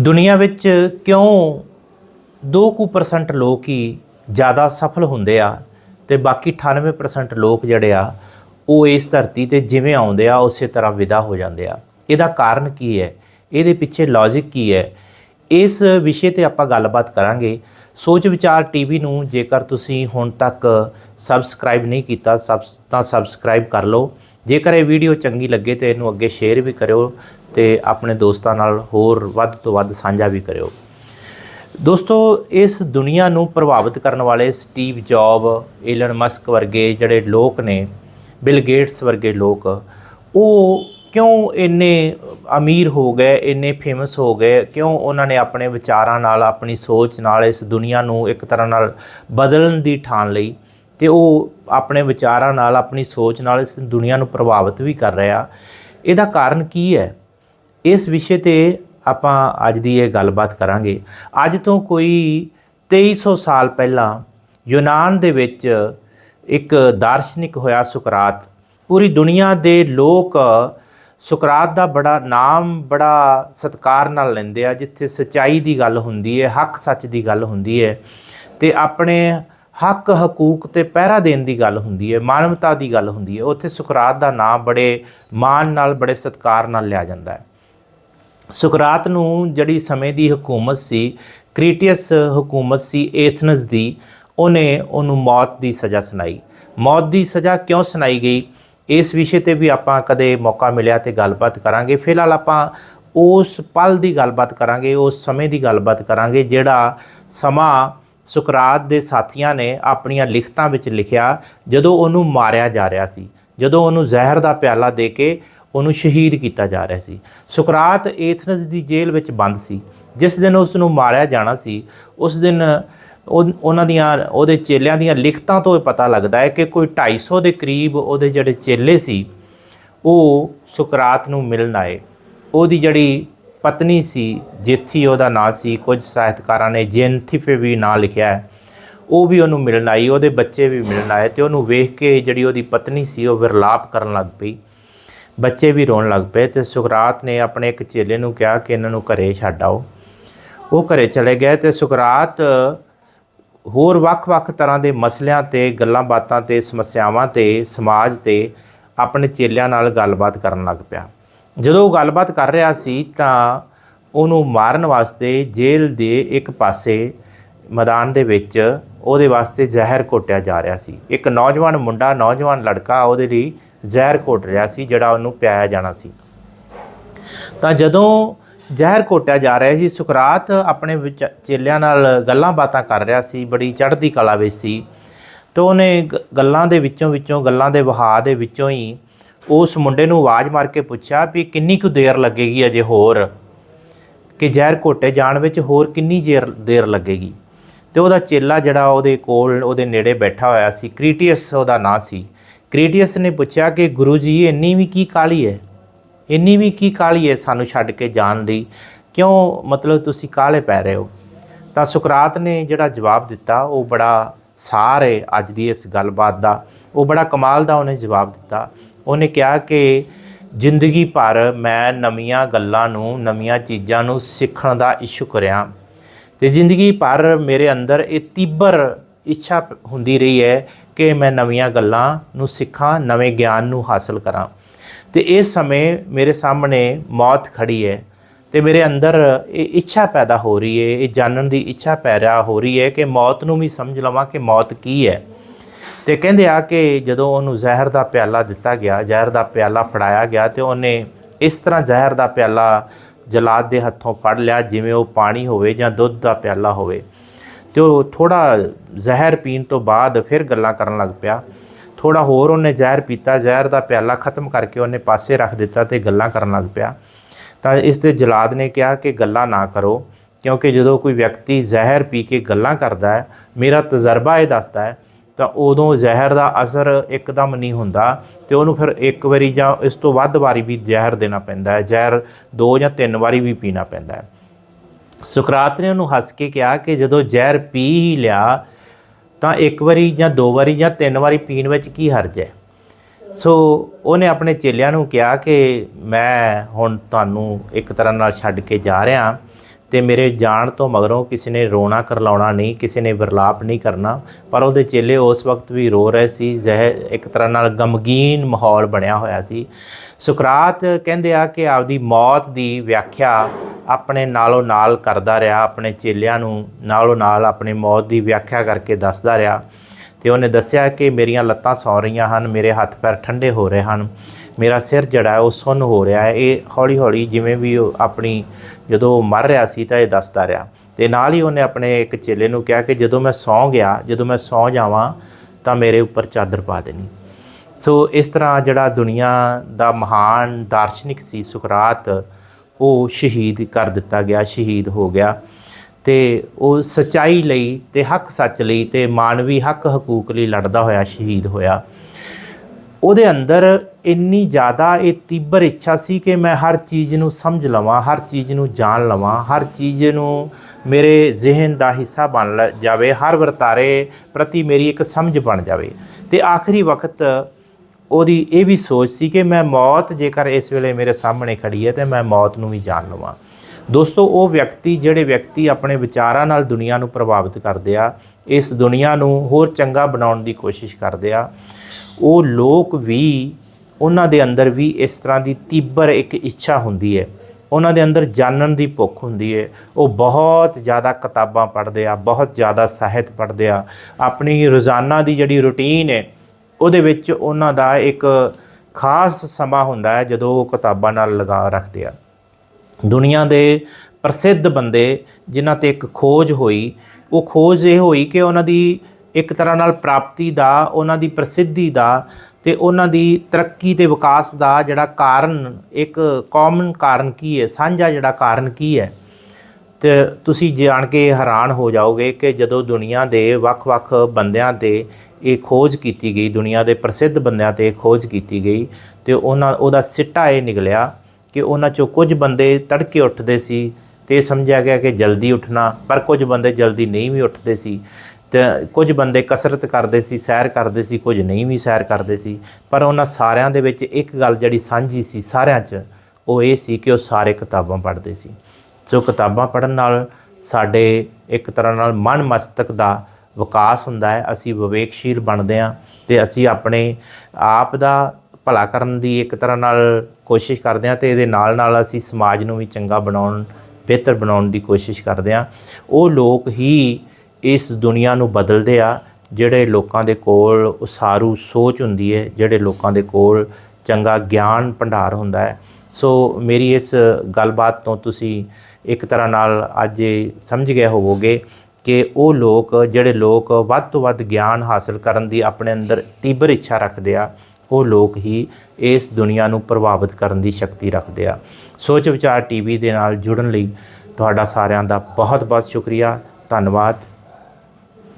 ਦੁਨੀਆ ਵਿੱਚ ਕਿਉਂ 2% ਲੋਕ ਹੀ ਜ਼ਿਆਦਾ ਸਫਲ ਹੁੰਦੇ ਆ ਤੇ ਬਾਕੀ 98% ਲੋਕ ਜਿਹੜੇ ਆ, ਉਹ ਇਸ ਧਰਤੀ ਤੇ ਜਿਵੇਂ ਆਉਂਦੇ ਆ, ਉਸੇ ਤਰ੍ਹਾਂ ਵਿਦਾ ਹੋ ਜਾਂਦੇ ਆ। ਇਹਦਾ ਕਾਰਨ ਕੀ ਹੈ? ਇਹਦੇ ਪਿੱਛੇ ਲੌਜੀਕ ਕੀ ਹੈ? ਇਸ ਵਿਸ਼ੇ ਤੇ ਆਪਾਂ ਗੱਲਬਾਤ ਕਰਾਂਗੇ। ਸੋਚ ਵਿਚਾਰ ਟੀਵੀ ਨੂੰ ਜੇਕਰ ਤੁਸੀਂ ਹੁਣ ਤੱਕ ਸਬਸਕ੍ਰਾਈਬ ਨਹੀਂ ਕੀਤਾ, ਸਬ, ਤਾਂ ਸਬਸਕ੍ਰਾਈਬ ਕਰ ਲਓ। ਜੇਕਰ ਇਹ ਵੀਡੀਓ ਚੰਗੀ ਲੱਗੇ ਤੇ ਇਹਨੂੰ ਅੱਗੇ ਸ਼ੇਅਰ ਵੀ ਕਰਿਓ। ਤੇ ਆਪਣੇ ਦੋਸਤਾਂ ਨਾਲ ਹੋਰ ਵੱਧ ਤੋਂ ਵੱਧ ਸਾਂਝਾ ਵੀ ਕਰਿਓ। ਦੋਸਤੋ, ਇਸ ਦੁਨੀਆ ਨੂੰ ਪ੍ਰਭਾਵਿਤ ਕਰਨ ਵਾਲੇ ਸਟੀਵ ਜੌਬ ਏਲਨ ਮਸਕ ਵਰਗੇ ਜਿਹੜੇ ਲੋਕ ਨੇ, ਬਿਲ ਗੇਟਸ ਵਰਗੇ ਲੋਕ, ਉਹ ਕਿਉਂ ਇੰਨੇ ਅਮੀਰ ਹੋ ਗਏ, ਇੰਨੇ ਫੇਮਸ ਹੋ ਗਏ, ਕਿਉਂ ਉਹਨਾਂ ਨੇ ਆਪਣੇ ਵਿਚਾਰਾਂ ਨਾਲ, ਆਪਣੀ ਸੋਚ ਨਾਲ ਇਸ ਦੁਨੀਆ ਨੂੰ ਇੱਕ ਤਰ੍ਹਾਂ ਨਾਲ ਬਦਲਣ ਦੀ ਠਾਣ ਲਈ ਤੇ ਉਹ ਆਪਣੇ ਵਿਚਾਰਾਂ ਨਾਲ, ਆਪਣੀ ਸੋਚ ਨਾਲ ਇਸ ਦੁਨੀਆ ਨੂੰ ਪ੍ਰਭਾਵਿਤ ਵੀ ਕਰ ਰਿਹਾ। ਇਹਦਾ ਕਾਰਨ ਕੀ ਹੈ? ਇਸ ਵਿਸ਼ੇ ਤੇ ਆਪਾਂ ਅੱਜ ਦੀ ਇਹ ਗੱਲਬਾਤ ਕਰਾਂਗੇ। ਅੱਜ ਤੋਂ ਕੋਈ 2300 ਸਾਲ ਪਹਿਲਾਂ ਯੂਨਾਨ ਦੇ ਵਿੱਚ ਇੱਕ ਦਾਰਸ਼ਨਿਕ ਹੋਇਆ ਸੁਕਰਾਤ। ਪੂਰੀ ਦੁਨੀਆ ਦੇ ਲੋਕ ਸੁਕਰਾਤ ਦਾ ਬੜਾ ਨਾਮ, ਬੜਾ ਸਤਿਕਾਰ ਨਾਲ ਲੈਂਦੇ ਆ, ਜਿੱਥੇ ਸਚਾਈ ਦੀ ਗੱਲ ਹੁੰਦੀ ਹੈ, ਹੱਕ ਸੱਚ ਦੀ ਗੱਲ ਹੁੰਦੀ ਹੈ ਤੇ ਆਪਣੇ ਹੱਕ ਹਕੂਕ ਤੇ ਪਹਿਰਾ ਦੇਣ ਦੀ ਗੱਲ ਹੁੰਦੀ ਹੈ, ਮਾਨਵਤਾ ਦੀ ਗੱਲ ਹੁੰਦੀ ਹੈ। ਉੱਥੇ ਸੁਕਰਾਤ ਦਾ ਨਾਮ ਬੜੇ ਮਾਣ ਨਾਲ, ਬੜੇ ਸਤਿਕਾਰ ਨਾਲ ਲਿਆ ਜਾਂਦਾ ਹੈ। ਸੁਕਰਾਤ ਨੂੰ ਜਿਹੜੀ ਸਮੇਂ ਦੀ ਹਕੂਮਤ ਸੀ, ਕ੍ਰੀਟੀਅਸ ਹਕੂਮਤ ਸੀ, ਏਥਨਸ ਦੀ, ਉਹਨੇ ਉਹਨੂੰ ਮੌਤ ਦੀ ਸਜ਼ਾ ਸੁਣਾਈ। ਮੌਤ ਦੀ ਸਜ਼ਾ ਕਿਉਂ ਸੁਣਾਈ ਗਈ? ਇਸ ਵਿਸ਼ੇ ਤੇ ਵੀ ਆਪਾਂ ਕਦੇ ਮੌਕਾ ਮਿਲਿਆ ਤੇ ਗੱਲਬਾਤ ਕਰਾਂਗੇ। ਫਿਲਹਾਲ ਆਪਾਂ ਉਸ ਪਲ ਦੀ ਗੱਲਬਾਤ ਕਰਾਂਗੇ, ਉਸ ਸਮੇਂ ਦੀ ਗੱਲਬਾਤ ਕਰਾਂਗੇ, ਜਿਹੜਾ ਸਮਾਂ ਸੁਕਰਾਤ ਦੇ ਸਾਥੀਆਂ ਨੇ ਆਪਣੀਆਂ ਲਿਖਤਾਂ ਵਿੱਚ ਲਿਖਿਆ, ਜਦੋਂ ਉਹਨੂੰ ਮਾਰਿਆ ਜਾ ਰਿਹਾ ਸੀ। ਜਦੋਂ ਉਹਨੂੰ ਜ਼ਹਿਰ ਦਾ ਪਿਆਲਾ ਦੇ ਕੇ ਉਹਨੂੰ ਸ਼ਹੀਦ ਕੀਤਾ ਜਾ ਰਿਹਾ ਸੀ। ਸੁਕਰਾਤ ਏਥਨਸ ਦੀ ਜੇਲ੍ਹ ਵਿੱਚ ਬੰਦ ਸੀ। ਜਿਸ ਦਿਨ ਉਸ ਨੂੰ ਮਾਰਿਆ ਜਾਣਾ ਸੀ, ਉਸ ਦਿਨ ਉਹ- ਉਹਨਾਂ ਦੀਆਂ, ਉਹਦੇ ਚੇਲਿਆਂ ਦੀਆਂ ਲਿਖਤਾਂ ਤੋਂ ਇਹ ਪਤਾ ਲੱਗਦਾ ਹੈ ਕਿ ਕੋਈ 250 ਦੇ ਕਰੀਬ ਉਹਦੇ ਜਿਹੜੇ ਚੇਲੇ ਸੀ, ਉਹ ਸੁਕਰਾਤ ਨੂੰ ਮਿਲਣ ਆਏ। ਉਹਦੀ ਜਿਹੜੀ ਪਤਨੀ ਸੀ ਜੇਥੀ ਉਹਦਾ ਨਾਂ ਸੀ, ਕੁਝ ਸਾਹਿਤਕਾਰਾਂ ਨੇ ਜੈਨਥੀਫੇ ਵੀ ਨਾਂ ਲਿਖਿਆ ਹੈ। ਉਹ ਵੀ ਉਹਨੂੰ ਮਿਲਣ ਆਈ, ਉਹਦੇ ਬੱਚੇ ਵੀ ਮਿਲਣ ਆਏ ਤੇ ਉਹਨੂੰ ਵੇਖ ਕੇ ਜਿਹੜੀ ਉਹਦੀ ਪਤਨੀ ਸੀ, ਉਹ ਵਿਰਲਾਪ ਕਰਨ ਲੱਗ ਪਈ। ਬੱਚੇ ਵੀ ਰੋਣ ਲੱਗ ਪਏ ਤੇ ਸੁਕਰਾਤ ਨੇ ਆਪਣੇ ਇੱਕ ਚੇਲੇ ਨੂੰ ਕਿਹਾ ਕਿ ਇਹਨਾਂ ਨੂੰ ਘਰੇ ਛੱਡ ਆਓ। ਉਹ ਘਰੇ ਚਲੇ ਗਏ ਤੇ ਸੁਕਰਾਤ ਹੋਰ ਵੱਖ-ਵੱਖ ਤਰ੍ਹਾਂ ਦੇ ਮਸਲਿਆਂ ਤੇ, ਗੱਲਾਂ ਬਾਤਾਂ ਤੇ, ਸਮੱਸਿਆਵਾਂ ਤੇ, ਸਮਾਜ ਤੇ ਆਪਣੇ ਚੇਲਿਆਂ ਨਾਲ ਗੱਲਬਾਤ ਕਰਨ ਲੱਗ ਪਿਆ। ਜਦੋਂ ਉਹ ਗੱਲਬਾਤ ਕਰ ਰਿਹਾ ਸੀ ਤਾਂ ਉਹਨੂੰ ਮਾਰਨ ਵਾਸਤੇ ਜੇਲ੍ਹ ਦੇ ਇੱਕ ਪਾਸੇ ਮੈਦਾਨ ਦੇ ਵਿੱਚ ਉਹਦੇ ਵਾਸਤੇ ਜ਼ਹਿਰ ਘੋਟਿਆ ਜਾ ਰਿਹਾ ਸੀ। ਇੱਕ ਨੌਜਵਾਨ ਮੁੰਡਾ, ਨੌਜਵਾਨ ਲੜਕਾ ਉਹਦੇ ਲਈ ਜ਼ਹਿਰ ਘੋਟ ਰਿਹਾ ਸੀ, ਜਿਹੜਾ ਉਹਨੂੰ ਪਿਆਇਆ ਜਾਣਾ ਸੀ। ਤਾਂ ਜਦੋਂ ਜ਼ਹਿਰ ਘੋਟਿਆ ਜਾ ਰਿਹਾ ਸੀ, ਸੁਕਰਾਤ ਆਪਣੇ ਵਿੱਚ ਚੇਲਿਆਂ ਨਾਲ ਗੱਲਾਂ ਬਾਤਾਂ ਕਰ ਰਿਹਾ ਸੀ, ਬੜੀ ਚੜ੍ਹਦੀ ਕਲਾ ਵਿੱਚ ਸੀ, ਤੇ ਉਹਨੇ ਗ- ਗੱਲਾਂ ਦੇ ਵਿੱਚੋਂ ਵਿੱਚੋਂ, ਗੱਲਾਂ ਦੇ ਵਹਾਅ ਦੇ ਵਿੱਚੋਂ ਹੀ ਉਸ ਮੁੰਡੇ ਨੂੰ ਆਵਾਜ਼ ਮਾਰ ਕੇ ਪੁੱਛਿਆ ਵੀ ਕਿੰਨੀ ਕੁ ਦੇਰ ਲੱਗੇਗੀ ਅਜੇ ਹੋਰ? ਕਿ ਜ਼ਹਿਰ ਘੋਟੇ ਜਾਣ ਵਿੱਚ ਹੋਰ ਕਿੰਨੀ ਦੇਰ ਦੇਰ ਲੱਗੇਗੀ? ਤੇ ਉਹਦਾ ਚੇਲਾ ਜਿਹੜਾ ਉਹਦੇ ਕੋਲ, ਉਹਦੇ ਨੇੜੇ ਬੈਠਾ ਹੋਇਆ ਸੀ, ਕ੍ਰੀਟੀਅਸ ਉਹਦਾ ਨਾਂ ਸੀ। ਕ੍ਰੀਟੀਅਸ ਨੇ ਪੁੱਛਿਆ ਕਿ ਗੁਰੂ ਜੀ, ਇੰਨੀ ਵੀ ਕੀ ਕਾਲੀ ਹੈ? ਇੰਨੀ ਵੀ ਕੀ ਕਾਲੀ ਹੈ ਸਾਨੂੰ ਛੱਡ ਕੇ ਜਾਣ ਦੀ? ਕਿਉਂ ਮਤਲਬ ਤੁਸੀਂ ਕਾਲੇ ਪੈ ਰਹੇ ਹੋ? ਤਾਂ ਸੁਕਰਾਤ ਨੇ ਜਿਹੜਾ ਜਵਾਬ ਦਿੱਤਾ, ਉਹ ਬੜਾ ਸਾਰ ਹੈ ਅੱਜ ਦੀ ਇਸ ਗੱਲਬਾਤ ਦਾ। ਉਹ ਬੜਾ ਕਮਾਲ ਦਾ ਉਹਨੇ ਜਵਾਬ ਦਿੱਤਾ। ਉਹਨੇ ਕਿਹਾ ਕਿ ਜ਼ਿੰਦਗੀ ਭਰ ਮੈਂ ਨਵੀਆਂ ਗੱਲਾਂ ਨੂੰ, ਨਵੀਆਂ ਚੀਜ਼ਾਂ ਨੂੰ ਸਿੱਖਣ ਦਾ ਇਸ਼ੂ ਕਰਿਆ ਤੇ ਜ਼ਿੰਦਗੀ ਭਰ ਮੇਰੇ ਅੰਦਰ ਇਹ ਤੀਬਰ ਇੱਛਾ ਪ- ਹੁੰਦੀ ਰਹੀ ਹੈ ਕਿ ਮੈਂ ਨਵੀਆਂ ਗੱਲਾਂ ਨੂੰ ਸਿੱਖਾਂ, ਨਵੇਂ ਗਿਆਨ ਨੂੰ ਹਾਸਲ ਕਰਾਂ। ਤੇ ਇਸ ਸਮੇਂ ਮੇਰੇ ਸਾਹਮਣੇ ਮੌਤ ਖੜੀ ਹੈ ਤੇ ਮੇਰੇ ਅੰਦਰ ਇਹ ਇੱਛਾ ਪੈਦਾ ਹੋ ਰਹੀ ਹੈ, ਇਹ ਜਾਣਨ ਦੀ ਇੱਛਾ ਪੈਦਾ ਹੋ ਰਹੀ ਹੈ ਕਿ ਮੌਤ ਨੂੰ ਵੀ ਸਮਝ ਲਵਾਂ ਕਿ ਮੌਤ ਕੀ ਹੈ। ਤੇ ਕਹਿੰਦੇ ਆ ਕਿ ਜਦੋਂ ਉਹਨੂੰ ਜ਼ਹਿਰ ਦਾ ਪਿਆਲਾ ਦਿੱਤਾ ਗਿਆ, ਜ਼ਹਿਰ ਦਾ ਪਿਆਲਾ ਫੜਾਇਆ ਗਿਆ ਤੇ ਉਹਨੇ ਇਸ ਤਰ੍ਹਾਂ ਜ਼ਹਿਰ ਦਾ ਪਿਆਲਾ ਜਲਾਦ ਦੇ ਹੱਥੋਂ ਫੜ ਲਿਆ ਜਿਵੇਂ ਉਹ ਪਾਣੀ ਹੋਵੇ ਜਾਂ ਦੁੱਧ ਦਾ ਪਿਆਲਾ ਹੋਵੇ। ਤੇ ਉਹ ਥੋੜਾ ਜ਼ਹਿਰ ਪੀਣ ਤੋਂ ਬਾਅਦ ਫਿਰ ਗੱਲਾਂ ਕਰਨ ਲੱਗ ਪਿਆ। ਥੋੜਾ ਹੋਰ ਉਹਨੇ ਜ਼ਹਿਰ ਪੀਤਾ, ਜ਼ਹਿਰ ਦਾ ਪਿਆਲਾ ਖਤਮ ਕਰਕੇ ਉਹਨੇ ਪਾਸੇ ਰੱਖ ਦਿੱਤਾ ਤੇ ਗੱਲਾਂ ਕਰਨ ਲੱਗ ਪਿਆ। ਤਾਂ ਇਸ ਦੇ ਜਲਾਦ ਨੇ ਕਿਹਾ ਕਿ ਗੱਲਾਂ ਨਾ ਕਰੋ, ਕਿਉਂਕਿ ਜਦੋਂ ਕੋਈ ਵਿਅਕਤੀ ਜ਼ਹਿਰ ਪੀ ਕੇ ਗੱਲਾਂ ਕਰਦਾ ਹੈ, ਮੇਰਾ ਤਜਰਬਾ ਇਹ ਦੱਸਦਾ ਹੈ, ਤਾਂ ਉਦੋਂ ਜ਼ਹਿਰ ਦਾ ਅਸਰ ਇੱਕਦਮ ਨਹੀਂ ਹੁੰਦਾ ਤੇ ਉਹਨੂੰ ਫਿਰ ਇੱਕ ਵਾਰੀ ਜਾਂ ਇਸ ਤੋਂ ਵੱਧ ਵਾਰੀ ਵੀ ਜ਼ਹਿਰ ਦੇਣਾ ਪੈਂਦਾ ਹੈ, ਜ਼ਹਿਰ ਦੋ ਜਾਂ ਤਿੰਨ ਵਾਰੀ ਵੀ ਪੀਣਾ ਪੈਂਦਾ ਹੈ। ਸੁਕਰਾਤ ਨੇ ਉਹਨੂੰ ਹੱਸ ਕੇ ਕਿਹਾ ਕਿ ਜਦੋਂ ਜ਼ਹਿਰ ਪੀ ਹੀ ਲਿਆ, ਤਾਂ ਇੱਕ ਵਾਰੀ ਜਾਂ ਦੋ ਵਾਰੀ ਜਾਂ ਤਿੰਨ ਵਾਰੀ ਪੀਣ ਵਿੱਚ ਕੀ ਹਰਜ ਹੈ? ਸੋ ਉਹਨੇ ਆਪਣੇ ਚੇਲਿਆਂ ਨੂੰ ਕਿਹਾ ਕਿ ਮੈਂ ਹੁਣ ਤੁਹਾਨੂੰ ਇੱਕ ਤਰ੍ਹਾਂ ਨਾਲ ਛੱਡ ਕੇ ਜਾ ਰਿਹਾ ਤੇ ਮੇਰੇ ਜਾਣ ਤੋਂ ਮਗਰੋਂ ਕਿਸੇ ਨੇ ਰੋਣਾ ਕਰਲਾਉਣਾ ਨਹੀਂ, ਕਿਸੇ ਨੇ ਵਿਰਲਾਪ ਨਹੀਂ ਕਰਨਾ। ਪਰ ਉਹਦੇ ਚੇਲੇ ਉਸ ਵਕਤ ਵੀ ਰੋ ਰਹੇ ਸੀ ਜ਼ਹਿ ਇੱਕ ਤਰ੍ਹਾਂ ਨਾਲ ਗਮਗੀਨ ਮਾਹੌਲ ਬਣਿਆ ਹੋਇਆ ਸੀ। ਸੁਕਰਾਤ ਕਹਿੰਦੇ ਆ ਕਿ ਆਪਦੀ ਮੌਤ ਦੀ ਵਿਆਖਿਆ ਆਪਣੇ ਨਾਲੋਂ ਨਾਲ ਕਰਦਾ ਰਿਹਾ, ਆਪਣੇ ਚੇਲਿਆਂ ਨੂੰ ਨਾਲੋਂ ਨਾਲ ਆਪਣੀ ਮੌਤ ਦੀ ਵਿਆਖਿਆ ਕਰਕੇ ਦੱਸਦਾ ਰਿਹਾ ਤੇ ਉਹਨੇ ਦੱਸਿਆ ਕਿ ਮੇਰੀਆਂ ਲੱਤਾਂ ਸੌ ਰਹੀਆਂ ਹਨ, ਮੇਰੇ ਹੱਥ ਪੈਰ ਠੰਡੇ ਹੋ ਰਹੇ ਹਨ, ਮੇਰਾ ਸਿਰ ਜਿਹੜਾ ਉਹ ਸੁੰਨ ਹੋ ਰਿਹਾ ਹੈ, ਇਹ ਹੌਲੀ ਹੌਲੀ ਜਿਵੇਂ ਵੀ ਉਹ ਆਪਣੀ ਜਦੋਂ ਉਹ ਮਰ ਰਿਹਾ ਸੀ ਤਾਂ ਇਹ ਦੱਸਦਾ ਰਿਹਾ। ਤੇ ਨਾਲ ਹੀ ਉਹਨੇ ਆਪਣੇ ਇੱਕ ਚੇਲੇ ਨੂੰ ਕਿਹਾ ਕਿ ਜਦੋਂ ਮੈਂ ਸੌਂ ਗਿਆ, ਜਦੋਂ ਮੈਂ ਸੌਂ ਜਾਵਾਂ ਤਾਂ ਮੇਰੇ ਉੱਪਰ ਚਾਦਰ ਪਾ ਦੇਣੀ। ਸੋ ਇਸ ਤਰ੍ਹਾਂ ਜਿਹੜਾ ਦੁਨੀਆ ਦਾ ਮਹਾਨ ਦਾਰਸ਼ਨਿਕ ਸੀ ਸੁਕਰਾਤ ਉਹ ਸ਼ਹੀਦ ਕਰ ਦਿੱਤਾ ਗਿਆ, ਸ਼ਹੀਦ ਹੋ ਗਿਆ। ਤੇ ਉਹ ਸਚਾਈ ਲਈ ਤੇ ਹੱਕ ਸੱਚ ਲਈ ਤੇ ਮਾਨਵੀ ਹੱਕ ਹਕੂਕ ਲਈ ਲੜਦਾ ਹੋਇਆ, ਸ਼ਹੀਦ ਹੋਇਆ। ਉਹਦੇ ਅੰਦਰ ਇੰਨੀ ਜ਼ਿਆਦਾ ਇਹ ਤੀਬਰ ਇੱਛਾ ਸੀ ਕਿ ਮੈਂ ਹਰ ਚੀਜ਼ ਨੂੰ ਸਮਝ ਲਵਾਂ, ਹਰ ਚੀਜ਼ ਨੂੰ ਜਾਣ ਲਵਾਂ, ਹਰ ਚੀਜ਼ ਨੂੰ ਮੇਰੇ ਜ਼ਿਹਨ ਦਾ ਹਿੱਸਾ ਬਣ ਲ- ਜਾਵੇ, ਹਰ ਵਰਤਾਰੇ ਪ੍ਰਤੀ ਮੇਰੀ ਇੱਕ ਸਮਝ ਬਣ ਜਾਵੇ। ਤੇ ਆਖਰੀ ਵਕਤ ਉਹਦੀ ਇਹ ਵੀ ਸੋਚ ਸੀ ਕਿ ਮੈਂ ਮੌਤ ਜੇਕਰ ਇਸ ਵੇਲੇ ਮੇਰੇ ਸਾਹਮਣੇ ਖੜੀ ਹੈ ਤੇ ਮੈਂ ਮੌਤ ਨੂੰ ਵੀ ਜਾਣ ਲਵਾਂ। ਦੋਸਤੋ, ਉਹ ਵਿਅਕਤੀ ਜਿਹੜੇ ਵਿਅਕਤੀ ਆਪਣੇ ਵਿਚਾਰਾਂ ਨਾਲ ਦੁਨੀਆ ਨੂੰ ਪ੍ਰਭਾਵਿਤ ਕਰਦੇ ਆ, ਇਸ ਦੁਨੀਆ ਨੂੰ ਹੋਰ ਚੰਗਾ ਬਣਾਉਣ ਦੀ ਕੋਸ਼ਿਸ਼ ਕਰਦੇ ਆ, ਉਹ ਲੋਕ ਵੀ ਉਹਨਾਂ ਦੇ ਅੰਦਰ ਵੀ ਇਸ ਤਰ੍ਹਾਂ ਦੀ ਤੀਬਰ ਇੱਕ ਇੱਛਾ ਹੁੰਦੀ ਹੈ। ਉਹਨਾਂ ਦੇ ਅੰਦਰ ਜਾਣਨ ਦੀ ਭੁੱਖ ਹੁੰਦੀ ਹੈ। ਉਹ ਬਹੁਤ ਜ਼ਿਆਦਾ ਕਿਤਾਬਾਂ ਪੜ੍ਹਦੇ ਆ, ਬਹੁਤ ਜ਼ਿਆਦਾ ਸਾਹਿਤ ਪੜ੍ਹਦੇ ਆ। ਆਪਣੀ ਰੋਜ਼ਾਨਾ ਦੀ ਜਿਹੜੀ ਰੁਟੀਨ ਹੈ ਉਹਦੇ ਵਿੱਚ ਉਹਨਾਂ ਦਾ ਇੱਕ ਖਾਸ ਸਮਾਂ ਹੁੰਦਾ ਹੈ ਜਦੋਂ ਉਹ ਕਿਤਾਬਾਂ ਨਾਲ ਲਗਾ ਰੱਖਦੇ ਆ। ਦੁਨੀਆ ਦੇ ਪ੍ਰਸਿੱਧ ਬੰਦੇ ਜਿਨ੍ਹਾਂ ਤੇ ਇੱਕ ਖੋਜ ਹੋਈ, ਉਹ ਖੋਜ ਇਹ ਹੋਈ ਕਿ ਉਹਨਾਂ ਦੀ ਇੱਕ ਤਰ੍ਹਾਂ ਨਾਲ ਪ੍ਰਾਪਤੀ ਦਾ, ਉਹਨਾਂ ਦੀ ਪ੍ਰਸਿੱਧੀ ਦਾ ਤੇ ਉਹਨਾਂ ਦੀ ਤਰੱਕੀ ਤੇ ਵਿਕਾਸ ਦਾ ਜਿਹੜਾ ਕਾਰਨ, ਇੱਕ ਕਾਮਨ ਕਾਰਨ ਕੀ ਹੈ, ਸਾਂਝਾ ਜਿਹੜਾ ਕਾਰਨ ਕੀ ਹੈ। ਤੇ ਤੁਸੀਂ ਜਾਣ ਕੇ ਹੈਰਾਨ ਹੋ ਜਾਓਗੇ ਕਿ ਜਦੋਂ ਦੁਨੀਆ ਦੇ ਵੱਖ-ਵੱਖ ਬੰਦਿਆਂ ਤੇ ਇਹ ਖੋਜ ਕੀਤੀ ਗਈ, ਦੁਨੀਆ ਦੇ ਪ੍ਰਸਿੱਧ ਬੰਦਿਆਂ ਤੇ ਇਹ ਖੋਜ ਕੀਤੀ ਗਈ ਤੇ ਉਹਨਾਂ, ਉਹਦਾ ਸਿੱਟਾ ਇਹ ਨਿਕਲਿਆ ਕਿ ਉਹਨਾਂ ਚੋਂ ਕੁਝ ਬੰਦੇ ਤੜਕੇ ਉੱਠਦੇ ਸੀ ਤੇ ਸਮਝਿਆ ਗਿਆ ਕਿ ਜਲਦੀ ਉੱਠਣਾ, ਪਰ ਕੁਝ ਬੰਦੇ ਜਲਦੀ ਨਹੀਂ ਵੀ ਉੱਠਦੇ ਸੀ ਤੇ ਕੁਝ ਬੰਦੇ ਕਸਰਤ ਕਰਦੇ ਸੀ, ਸੈਰ ਕਰਦੇ ਸੀ, ਕੁਝ ਨਹੀਂ ਵੀ ਸੈਰ ਕਰਦੇ ਸੀ, ਪਰ ਉਹਨਾਂ ਸਾਰਿਆਂ ਦੇ ਵਿੱਚ ਇੱਕ ਗੱਲ ਜਿਹੜੀ ਸਾਂਝੀ ਸੀ ਸਾਰਿਆਂ 'ਚ, ਉਹ ਇਹ ਸੀ ਕਿ ਉਹ ਸਾਰੇ ਕਿਤਾਬਾਂ ਪੜ੍ਹਦੇ ਸੀ। ਸੋ ਕਿਤਾਬਾਂ ਪੜ੍ਹਨ ਨਾਲ ਸਾਡੇ ਇੱਕ ਤਰ੍ਹਾਂ ਨਾਲ ਮਨ ਮਸਤਕ ਦਾ ਵਿਕਾਸ ਹੁੰਦਾ ਹੈ, ਅਸੀਂ ਵਿਵੇਕਸ਼ੀਲ ਬਣਦੇ ਹਾਂ ਤੇ ਅਸੀਂ ਆਪਣੇ ਆਪ ਦਾ ਭਲਾ ਕਰਨ ਦੀ ਇੱਕ ਤਰ੍ਹਾਂ ਨਾਲ ਕੋਸ਼ਿਸ਼ ਕਰਦੇ ਹਾਂ ਤੇ ਇਹਦੇ ਨਾਲ ਨਾਲ ਅਸੀਂ ਸਮਾਜ ਨੂੰ ਵੀ ਚੰਗਾ ਬਣਾਉਣ, ਬਿਹਤਰ ਬਣਾਉਣ ਦੀ ਕੋਸ਼ਿਸ਼ ਕਰਦੇ ਹਾਂ। ਉਹ ਲੋਕ ਹੀ ਇਸ ਦੁਨੀਆ ਨੂੰ ਬਦਲਦੇ ਆ, ਜਿਹੜੇ ਲੋਕਾਂ ਦੇ ਕੋਲ ਉਸਾਰੂ ਸੋਚ ਹੁੰਦੀ ਹੈ, ਜਿਹੜੇ ਲੋਕਾਂ ਦੇ ਕੋਲ ਚੰਗਾ ਗਿਆਨ ਭੰਡਾਰ ਹੁੰਦਾ ਹੈ। ਸੋ ਮੇਰੀ ਇਸ ਗੱਲਬਾਤ ਤੋਂ ਤੁਸੀਂ ਇੱਕ ਤਰ੍ਹਾਂ ਨਾਲ ਅੱਜ ਸਮਝ ਗਏ ਹੋਵੋਗੇ। ਕਿ ਉਹ ਲੋਕ, ਜਿਹੜੇ ਲੋਕ ਵੱਧ ਤੋਂ ਵੱਧ ਗਿਆਨ ਹਾਸਲ ਕਰਨ ਦੀ ਆਪਣੇ ਅੰਦਰ ਤੀਬਰ ਇੱਛਾ ਰੱਖਦੇ ਆ, ਉਹ ਲੋਕ ਹੀ ਇਸ ਦੁਨੀਆ ਨੂੰ ਪ੍ਰਭਾਵਿਤ ਕਰਨ ਦੀ ਸ਼ਕਤੀ ਰੱਖਦੇ ਆ। ਸੋਚ ਵਿਚਾਰ ਟੀਵੀ ਦੇ ਨਾਲ ਜੁੜਨ ਲਈ ਤੁਹਾਡਾ ਸਾਰਿਆਂ ਦਾ ਬਹੁਤ ਬਹੁਤ ਸ਼ੁਕਰੀਆ। ਧੰਨਵਾਦ।